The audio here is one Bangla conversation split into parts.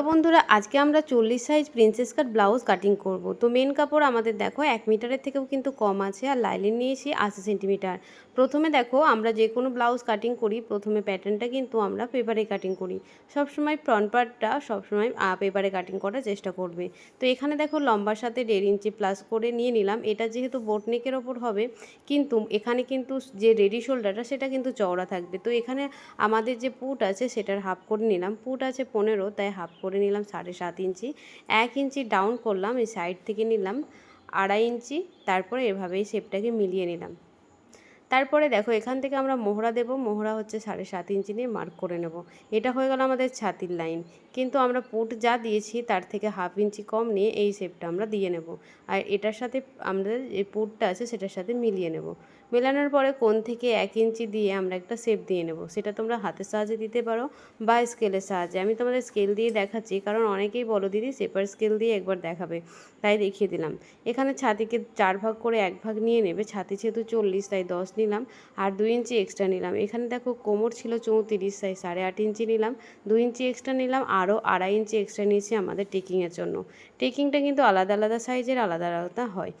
তো বন্ধুরা, আজকে আমরা চল্লিশ size princess cut blouse cutting করব। তো মেন কাপড় আমাদের দেখো, এক মিটারের থেকেও কিন্তু কম আছে, আর লাইলিন নিয়েছি আশি সেন্টিমিটার প্রথমে দেখো আমরা যে কোনো ব্লাউজ কাটিং করি, প্রথমে প্যাটার্নটা কিন্তু আমরা পেপারে কাটিং করি। সবসময় ফ্রন্ট পার্টটা সবসময় পেপারে কাটিং করার চেষ্টা করবে। তো এখানে দেখো লম্বার সাথে দেড় ইঞ্চি প্লাস করে নিয়ে নিলাম। এটা যেহেতু বোটনেকের ওপর হবে, কিন্তু এখানে কিন্তু যে রেডি শোল্ডারটা সেটা কিন্তু চওড়া থাকবে। তো এখানে আমাদের যে পুট আছে, সেটার হাফ করে নিলাম। পুট আছে পনেরো, তাই হাফ করে নিলাম সাড়ে সাত ইঞ্চি। এক ইঞ্চি ডাউন করলাম, এই সাইড থেকে নিলাম আড়াই ইঞ্চি, তারপরে এভাবেই শেপটাকে মিলিয়ে নিলাম। তারপরে দেখো, এখান থেকে আমরা মোহরা দেব। মোহরা হচ্ছে সাড়ে সাত ইঞ্চি নিয়ে মার্ক করে নেব। এটা হয়ে গেল আমাদের ছাতির লাইন কিন্তু আমরা পুট যা দিয়েছি, তার থেকে হাফ ইঞ্চি কম নিয়ে এই শেপটা আমরা দিয়ে নেব। আর এটার সাথে আমাদের যে পুটটা আছে, সেটার সাথে মিলিয়ে নেব। মেলানোর পরে কোন থেকে এক ইঞ্চি দিয়ে আমরা একটা শেপ দিয়ে নেব। সেটা তোমরা হাতের সাহায্যে দিতে পারো বা স্কেলের সাহায্যে। আমি তোমাদের স্কেল দিয়ে দেখাচ্ছি, কারণ অনেকেই বলো, দিদি সেপার স্কেল দিয়ে একবার দেখাবে। তাই দেখিয়ে দিলাম। এখানে ছাতিকে চার ভাগ করে এক ভাগ নিয়ে নেবে। ছাতি যেহেতু চল্লিশ, তাই দশ নিলাম। আর দুই ইঞ্চি এক্সট্রা নিলাম। এখানে দেখো কোমর ছিল চৌত্রিশ, তাই সাড়ে আট ইঞ্চি নিলাম। দুই ইঞ্চি এক্সট্রা নিলাম। আরও আড়াই ইঞ্চি এক্সট্রা নিয়েছি আমাদের টেকিংয়ের জন্য। টেকিংটা কিন্তু আলাদা আলাদা সাইজের আলাদা আলাদা হয়।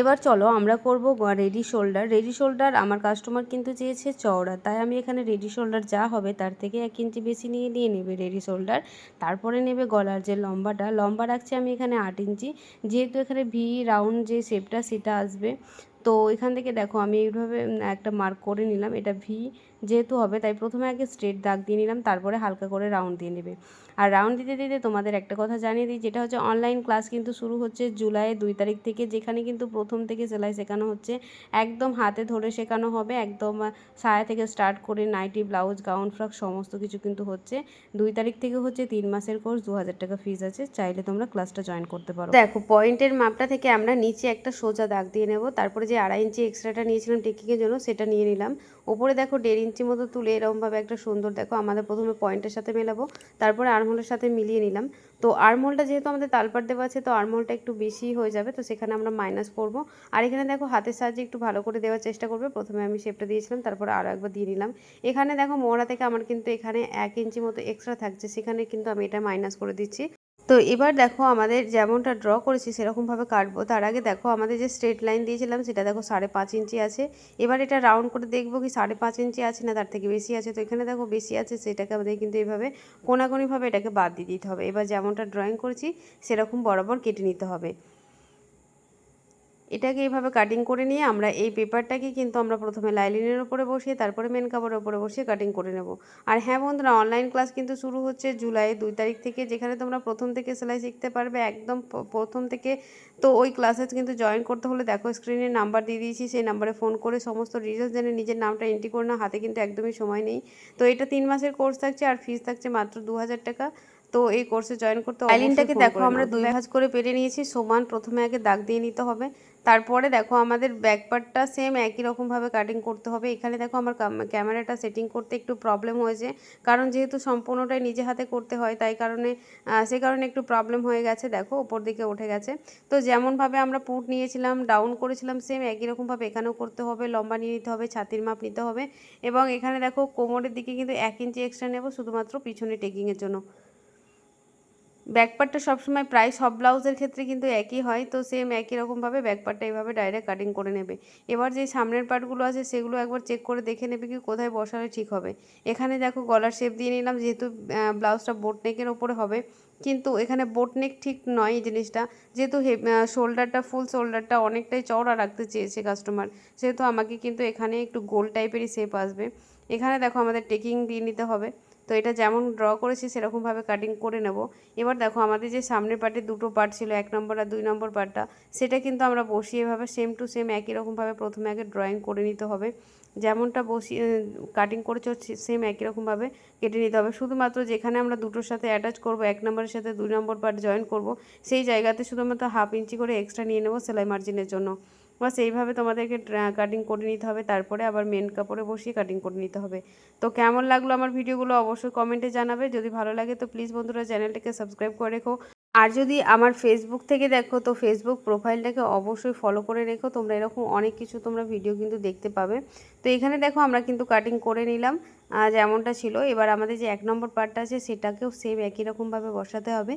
এবার চলো আমরা করব রেডি শোল্ডার রেডি শোল্ডার আমার কাস্টমার কিন্তু চেয়েছে চওড়া, তাই আমি এখানে রেডি শোল্ডার যা হবে তার থেকে এক ইঞ্চি বেশি নিয়ে নিয়ে নেবে রেডি শোল্ডার তারপরে নেবে গলার যে লম্বাটা, লম্বা রাখছি আমি এখানে আট ইঞ্চি যেহেতু এখানে ভি রাউন্ড যে শেপটা সেটা আসবে। তো এখান থেকে দেখো আমি এইভাবে একটা মার্ক করে নিলাম, এটা ভি যেহেতু হবে, তাই প্রথমে আগে স্ট্রেট দাগ দিয়ে নিলাম, তারপরে হালকা করে রাউন্ড দিয়ে নেবে। আর রাউন্ড দিতে দিতে তোমাদের একটা কথা জানিয়ে দিই, যেটা হচ্ছে অনলাইন ক্লাস কিন্তু শুরু হচ্ছে জুলাইয়ের দুই তারিখ থেকে, যেখানে কিন্তু প্রথম থেকে সেলাই শেখানো হচ্ছে। একদম হাতে ধরে শেখানো হবে, একদম সায়া থেকে স্টার্ট করে নাইটি ব্লাউজ গাউন ফ্রক সমস্ত কিছু কিন্তু হচ্ছে। দুই তারিখ থেকে হচ্ছে তিন মাসের কোর্স দু হাজার টাকা ফিজ আছে, চাইলে তোমরা ক্লাসটা জয়েন করতে পারো। দেখো পয়েন্টের মাপটা থেকে আমরা নিচে একটা সোজা দাগ দিয়ে নেব, তারপরে যে আড়াই ইঞ্চি এক্সট্রাটা নিয়েছিলাম টেকিংয়ের জন্য, সেটা নিয়ে নিলাম। ওপরে দেখো দেড় ইঞ্চি মতো তুলে এরকমভাবে একটা সুন্দর, দেখো আমাদের প্রথমে পয়েন্টের সাথে মেলাবো, তারপরে আর্মহোলের সাথে মিলিয়ে নিলাম। তো আর্মহোলটা যেহেতু আমাদের তালপাট দেওয়া আছে, তো আর্মহোলটা একটু বেশি হয়ে যাবে, তো সেখানে আমরা মাইনাস করব। আর এখানে দেখো হাতের সাহায্যে একটু ভালো করে দেওয়ার চেষ্টা করবে, প্রথমে আমি শেপটা দিয়েছিলাম, তারপরে আরও একবার দিয়ে নিলাম। এখানে দেখো মোড়া থেকে আমার কিন্তু এখানে এক ইঞ্চি মতো এক্সট্রা থাকছে, সেখানে কিন্তু আমি এটা মাইনাস করে দিচ্ছি। তো এবার দেখো আমাদের যেমনটা ড্র করেছি সেরকমভাবে কাটবো। তার আগে দেখো আমাদের যে স্ট্রেট লাইন দিয়েছিলাম সেটা দেখো সাড়ে পাঁচ ইঞ্চি আছে। এবার এটা রাউন্ড করে দেখব কি সাড়ে পাঁচ ইঞ্চি আছে না তার থেকে বেশি আছে। তো এখানে দেখো বেশি আছে, সেটাকে আমাদের কিন্তু এভাবে কোনাকোনিভাবে এটাকে বাদ দিয়ে দিতে হবে। এবার যেমনটা ড্রয়িং করেছি সেরকম বরাবর কেটে নিতে হবে। এটাকে এইভাবে কাটিং করে নিয়ে আমরা এই পেপারটাকে কিন্তু আমরা প্রথমে লাইলিনের উপরে বসিয়ে তারপরে মেন কাপড়ের উপরে বসিয়ে কাটিং করে নেব। আর হ্যাঁ বন্ধুরা অনলাইন ক্লাস কিন্তু শুরু হচ্ছে জুলাই দুই তারিখ থেকে যেখানে তোমরা প্রথম থেকে সেলাই শিখতে পারবে। একদম প্রথম থেকে তো ওই ক্লাসে কিন্তু জয়েন করতে হলে দেখো স্ক্রিনে নাম্বার দিয়ে দিয়েছি সেই নাম্বারে ফোন করে সমস্ত ডিটেলস জেনে নিজের নামটা এন্ট্রি করে না হাতে কিন্তু একদমই সময় নেই। তো এটা তিন মাসের কোর্স থাকছে আর ফিস থাকছে মাত্র দু হাজার টাকা। তো এই কোর্সে জয়েন করতে আইলিনটাকে দেখো আমরা দুই ভাঁজ করে পেরে নিয়েছি সমান প্রথমে আগে দাগ দিয়ে নিতে হবে। তারপরে দেখো আমাদের ব্যাকপার্টটা সেম একই রকমভাবে কাটিং করতে হবে। এখানে দেখো আমার ক্যামেরাটা সেটিং করতে একটু প্রবলেম হয়েছে। কারণ যেহেতু সম্পূর্ণটাই নিজে হাতে করতে হয়, তাই কারণে সে কারণে একটু প্রবলেম হয়ে গেছে। দেখো, ওপর দিকে উঠে গেছে। তো যেমনভাবে আমরা পুট নিয়েছিলাম ডাউন করেছিলাম সেম একই রকমভাবে এখানেও করতে হবে, লম্বা নিয়ে নিতে হবে, ছাতির মাপ নিতে হবে। এবং এখানে দেখো কোমরের দিকে কিন্তু এক ইঞ্চি এক্সট্রা নেব, শুধুমাত্র পিছনে টেকিংয়ের জন্য। ব্যাকপার্টটা সবসময় প্রায় সব ব্লাউজের ক্ষেত্রে কিন্তু একই হয়, তো সেম একই রকমভাবে ব্যাকপার্টটা এইভাবে ডাইরেক্ট কাটিং করে নেবে। এবার যে সামনের পার্টগুলো আছে সেগুলো একবার চেক করে দেখে নেবে কি কোথায় বসালে ঠিক হবে। এখানে দেখো গলার শেপ দিয়ে নিলাম, যেহেতু ব্লাউজটা বোট নেকের ওপরে হবে, কিন্তু এখানে বোট নেক ঠিক নয় এই জিনিসটা। যেহেতু হে শোল্ডারটা ফুল শোল্ডারটা অনেকটাই চওড়া রাখতে চেয়েছে কাস্টমার সেহেতু আমাকে কিন্তু এখানে একটু গোল টাইপেরই শেপ আসবে। এখানে দেখো আমাদের টেকিং দিয়ে নিতে হবে। তো এটা যেমন ড্র করেছি, সেরকমভাবে কাটিং করে নেব। এবার দেখো, আমাদের যে সামনের পার্টে দুটো পার্ট ছিল, এক নম্বর আর দুই নম্বর পার্টটা সেটা কিন্তু আমরা বসিয়ে এভাবে সেম টু সেম একই রকমভাবে প্রথমে আগে ড্রয়িং করে নিতে হবে। যেমনটা বসিয়ে কাটিং করেছ সেম একই রকমভাবে কেটে নিতে হবে। শুধুমাত্র যেখানে আমরা দুটোর সাথে অ্যাটাচ করব, এক নম্বরের সাথে দুই নম্বর পার্ট জয়েন করব, সেই জায়গাতে শুধুমাত্র হাফ ইঞ্চি করে এক্সট্রা নিয়ে নেব সেলাই মার্জিনের জন্য। বাস এইভাবে তোমাদেরকে কাটিং করে নিতে হবে। তারপরে আবার মেন কাপড়ে বসিয়ে কাটিং করে নিতে হবে। তো কেমন লাগল আমার ভিডিওগুলো অবশ্যই কমেন্টে জানাবে। যদি ভালো লাগে তো প্লিজ বন্ধুরা চ্যানেলটাকে সাবস্ক্রাইব করে রেখো। আর যদি আমার ফেসবুক থেকে দেখো তো ফেসবুক প্রোফাইলটাকে অবশ্যই ফলো করে রেখো। তোমরা এরকম অনেক কিছু তোমরা ভিডিও কিন্তু দেখতে পাবে। তো এখানে দেখো আমরা কিন্তু কাটিং করে নিলাম। যেমনটা ছিল। এবার আমাদের যে এক নম্বর পার্টটা আছে সেটাকেও সেম একই রকমভাবে বসাতে হবে।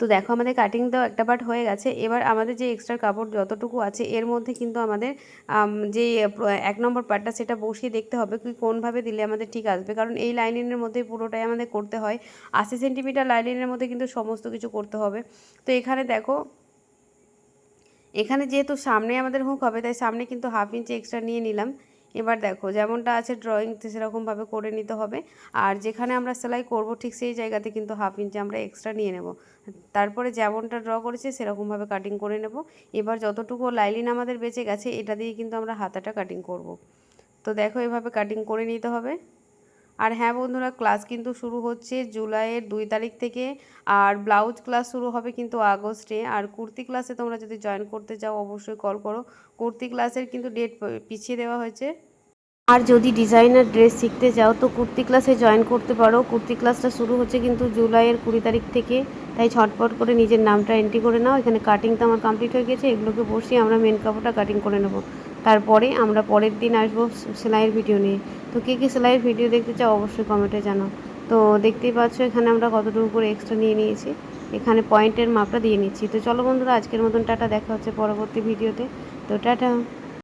তো দেখো আমাদের কাটিং দেওয়া একটা পার্ট হয়ে গেছে। এবার আমাদের যে এক্সট্রা কাপড় যতটুকু আছে, এর মধ্যে কিন্তু আমাদের যে এক নম্বর পার্টটা সেটা বসিয়ে দেখতে হবে কি কোনভাবে দিলে আমাদের ঠিক আসবে। কারণ এই লাইনিংয়ের মধ্যে পুরোটাই আমাদের করতে হয়। আশি সেন্টিমিটার লাইনিংয়ের মধ্যে কিন্তু সমস্ত কিছু করতে হবে। তো এখানে দেখো, এখানে যেহেতু সামনে আমাদের হুক হবে, তাই সামনে কিন্তু হাফ ইঞ্চি এক্সট্রা নিয়ে নিলাম। এবার দেখো, যেমনটা আছে ড্রয়িংতে সেরকমভাবে করে নিতে হবে। আর যেখানে আমরা সেলাই করব, ঠিক সেই জায়গাতে কিন্তু হাফ ইঞ্চি আমরা এক্সট্রা নিয়ে নেব। তারপরে যেমনটা ড্র করেছে সেরকমভাবে কাটিং করে নেব। এবার যতটুকু লাইলিন আমাদের বেঁচে গেছে, এটা দিয়ে কিন্তু আমরা হাতাটা কাটিং করব। তো দেখো এভাবে কাটিং করে নিতে হবে। আর হ্যাঁ বন্ধুরা, ক্লাস কিন্তু শুরু হচ্ছে জুলাইয়ের দুই তারিখ থেকে আর ব্লাউজ ক্লাস শুরু হবে কিন্তু আগস্টে। আর কুর্তি ক্লাসে তোমরা যদি জয়েন করতে চাও, অবশ্যই কল করো। কুর্তি ক্লাসের কিন্তু ডেট পিছিয়ে দেওয়া হয়েছে। আর যদি ডিজাইনার ড্রেস শিখতে চাও, তো কুর্তি ক্লাসে জয়েন করতে পারো। কুর্তি ক্লাসটা শুরু হচ্ছে কিন্তু জুলাইয়ের কুড়ি তারিখ থেকে। তাই ছটপট করে নিজের নামটা এন্ট্রি করে নাও। এখানে কাটিং তো আমার কমপ্লিট হয়ে গেছে। এগুলোকে বসিয়ে আমরা মেন কাপড়টা কাটিং করে নেব। তারপরে আমরা পরের দিন আসব সেলাইয়ের ভিডিও নিয়ে। তো কে কী সেলাইয়ের ভিডিও দেখতে চাও অবশ্যই কমেন্টে জানাও। তো দেখতেই পাচ্ছ, এখানে আমরা কতটুকু করে এক্সট্রা নিয়ে নিয়েছি। এখানে পয়েন্টের মাপটা দিয়ে নিচ্ছি। তো চলো বন্ধুরা, আজকের মতন টাটা, দেখা হচ্ছে পরবর্তী ভিডিওতে তো টাটা।